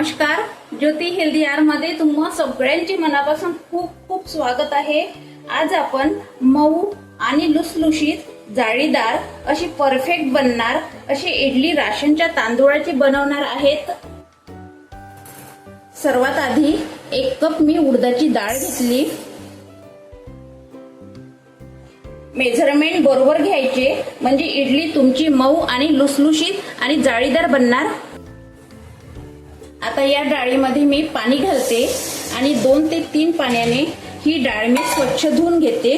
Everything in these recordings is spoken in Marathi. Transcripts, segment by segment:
नमस्कार ज्योती हेल्दी आरमध्ये तुम्हा सगळ्यांचे मनापासून खूप खूप स्वागत आहे. आज आपण मऊ आणि लुसलुशीत जाळीदार अशी परफेक्ट बनणार अशी इडली राशनच्या तांदूळाची बनवणार आहेत. सर्वात आधी एक कप मी उडदाची डाळ घेतली. मेझरमेंट बरोबर घ्यायचे म्हणजे इडली तुमची मऊ आणि लुसलुशीत आणि जाळीदार बनणार. आता या डाळीमध्ये मी पाणी घालते आणि दोन ते तीन पाण्याने ही डाळ मी स्वच्छ धुवून घेते.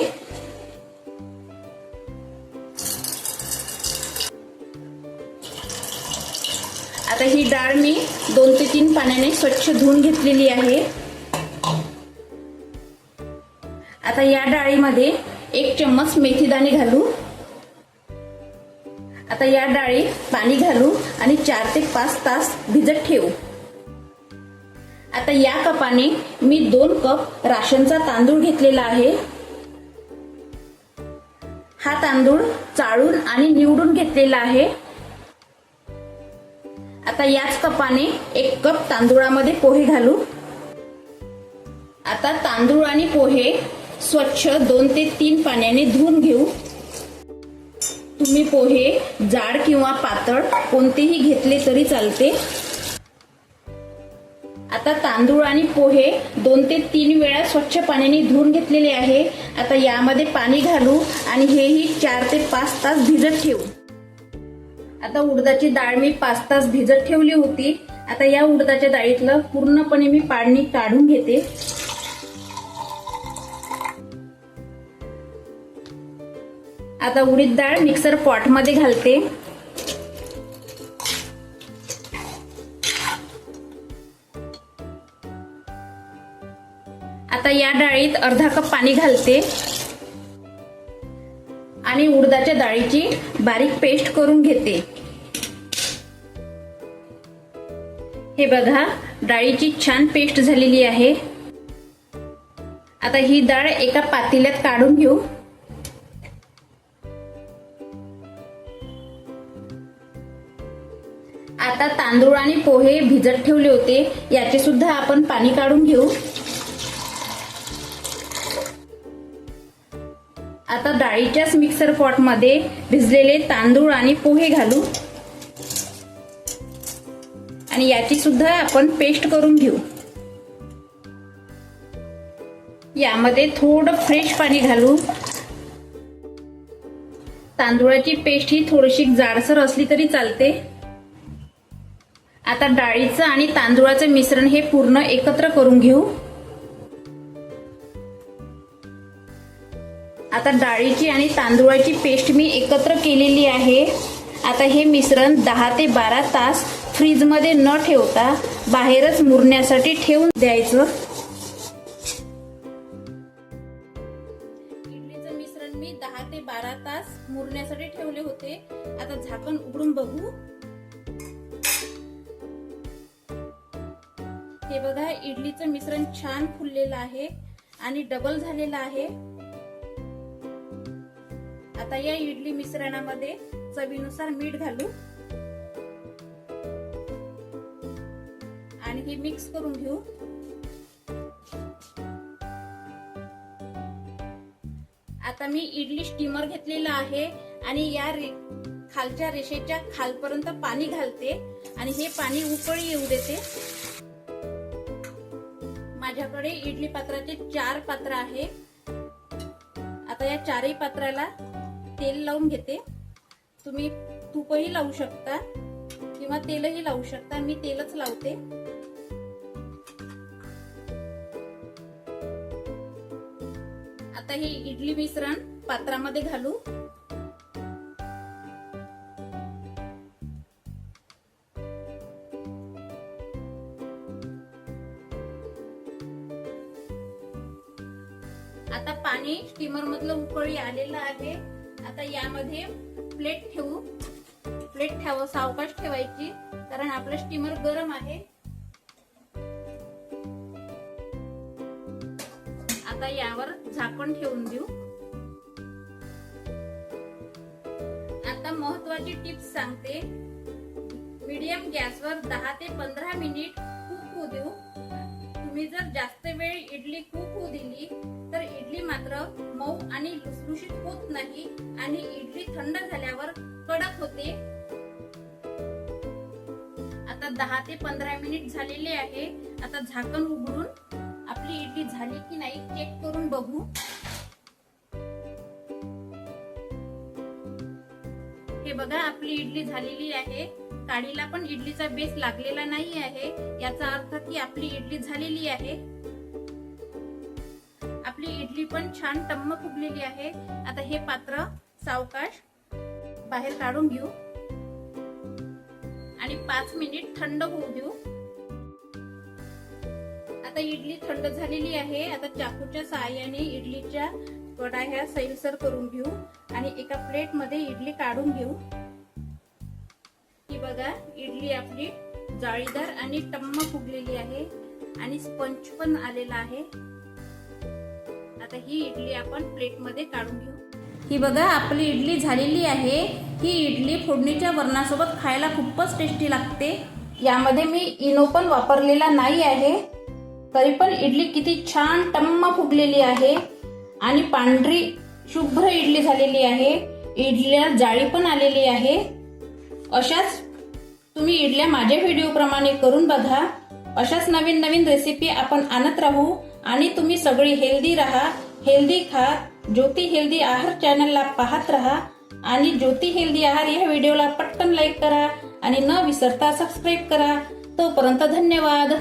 आता ही डाळ मी दोन ते तीन पाण्याने स्वच्छ धुवून घेतलेली आहे. आता या डाळीमध्ये एक चम्मच मेथीदाणे घालू. आता या डाळी पाणी घालू आणि चार ते पाच तास भिजत ठेवू. आता या कपाने मी दोन कप राशनचा तांदूळ घेतलेला आहे. हा तांदूळ चाळून आणि निवडून घेतलेला आहे. आता याच कपाने एक कप तांदूळामध्ये पोहे घालू. आता तांदूळ आणि पोहे स्वच्छ दोन ते तीन पाण्याने धुवून घेऊ. तुम्ही पोहे जाड किंवा पातळ कोणतेही घेतले तरी चालते. आता तांदूळ आणि पोहे दोन ते तीन वेळा स्वच्छ पाण्याने धुवून घेतलेले आहे. आता यामध्ये पाणी घालू आणि हेही चार ते पाच तास भिजत ठेवू. आता उडदाची डाळ मी पाच तास भिजत ठेवली होती. आता या उडदाच्या डाळीतलं पूर्णपणे मी पाणी काढून घेते. आता उडीद डाळ मिक्सर पॉटमध्ये घालते. आता या डाळीत अर्धा कप पाणी घालते. आणि उडदाच्या डाळीची बारीक पेस्ट करून घेते. हे बघा डाळीची छान पेस्ट झालेली आहे. आता ही डाळ एका पातेल्यात काढून घेऊ. आता तांदूळ आणि पोहे भिजत ठेवले होते याचे सुद्धा आपण पाणी काढून घेऊ. आता डाळीच्याच मिक्सर पॉटमध्ये भिजलेले तांदूळ आणि पोहे घालू. आणि याची सुद्धा आपण पेस्ट करून घेऊ. यामध्ये थोडं फ्रेश पाणी घालू. तांदूळाची पेस्ट ही थोडीशी जाडसर असली तरी चालते. आता डाळीचं आणि तांदूळाचं मिश्रण हे पूर्ण एकत्र करून घेऊ. आता डाळीची आणि तांदूळाची पेस्ट मी एकत्र केलेली आहे. आता हे मिश्रण दहा ते बारा तास फ्रीजमध्ये न ठेवता बाहेरच मुरण्यासाठी ठेवून द्यायचं. इडलीचं मिश्रण मी दहा ते बारा तास मुरण्यासाठी ठेवले होते. आता झाकण उघडून बघू. हे बघा इडलीचं मिश्रण छान फुललेलं आहे आणि डबल झालेलं आहे. आता या इडली मिश्रणामध्ये चवीनुसार मीठ घालू. आणि ही मिक्स करून घेऊ. आता मी इडली स्टीमर घेतलेला आहे आणि या रे खालच्या रेषेच्या खालपर्यंत पाणी घालते. आणि हे पाणी उकळी येऊ देते. माझ्याकडे इडली पात्राचे चार पात्र आहे. आता या चारही पात्राला तेल लावून घेते. तुम्ही तूपही लावू शकता किंवा तेलही लावू शकता. मी तेलच लावते. आता हे इडली मिश्रण पात्रामध्ये घालू. आता पाणी स्टीमर मधलं उकळी आलेलं आहे. आता यामध्ये प्लेट ठेवू. प्लेट ठेवा सावकाश ठेवायची कारण आपलं स्टीमर गरम आहे. आता यावर झाकण ठेवून देऊ. आता महत्वाची टिप्स सांगते. मीडियम गॅसवर दहा ते पंधरा मिनिट खूप होऊ देऊ. तुम्ही जर जास्त वेळ होत नाही आणि इडली थंड झाल्यावर कडक होते. आता दहा ते पंधरा मिनिट झालेले आहे. आता झाकण उघडून आपली इडली झाली की नाही चेक करून बघू. हे बघा आपली इडली झालेली आहे. काडीला पण इडलीचा बेस लागलेला नाही आहे. याचा अर्थ की आपली इडली झालेली आहे. आपली इडली पण छान टम्म फुगलेली आहे. आता हे पात्र सावकाश बाहेर काढून घेऊ. आणि पाच मिनिट थंड होऊ देऊ. आता इडली थंड झालेली आहे. आता चाकूच्या सहाय्याने इडलीच्या वडा ह्या सैलसर करून घेऊ. आणि एका प्लेटमध्ये इडली काढून घेऊ. ही बघा इडली आपली जाळीदार आणि टम्म फुगलेली आहे. आणि स्पंच पण आलेला आहे. आता ही इडली आपण प्लेटमध्ये काढून घेऊ. ही बघा आपली इडली झालेली आहे. ही इडली फोडणीच्या वरणासोबत खायला खूपच टेस्टी लागते. यामध्ये मी इनो पण वापरलेला नाही आहे. तरी पण इडली किती छान टम्म फुगलेली आहे. आणि पांढरी शुभ्र इडली झालेली आहे. इडलीला जाळी पण आलेली आहे. अशाच तुम्ही इडल्या माझ्या व्हिडिओप्रमाणे करून बघा. अशाच नवीन नवीन रेसिपी आपण आणत राहू. आणि तुम्ही सगळी हेल्दी राहा हेल्दी खा ज्योती हेल्दी आहार चॅनलला पाहत राहा आणि ज्योती हेल्दी आहार या व्हिडिओला पटकन लाईक करा आणि न विसरता सबस्क्राईब करा. तोपर्यंत धन्यवाद.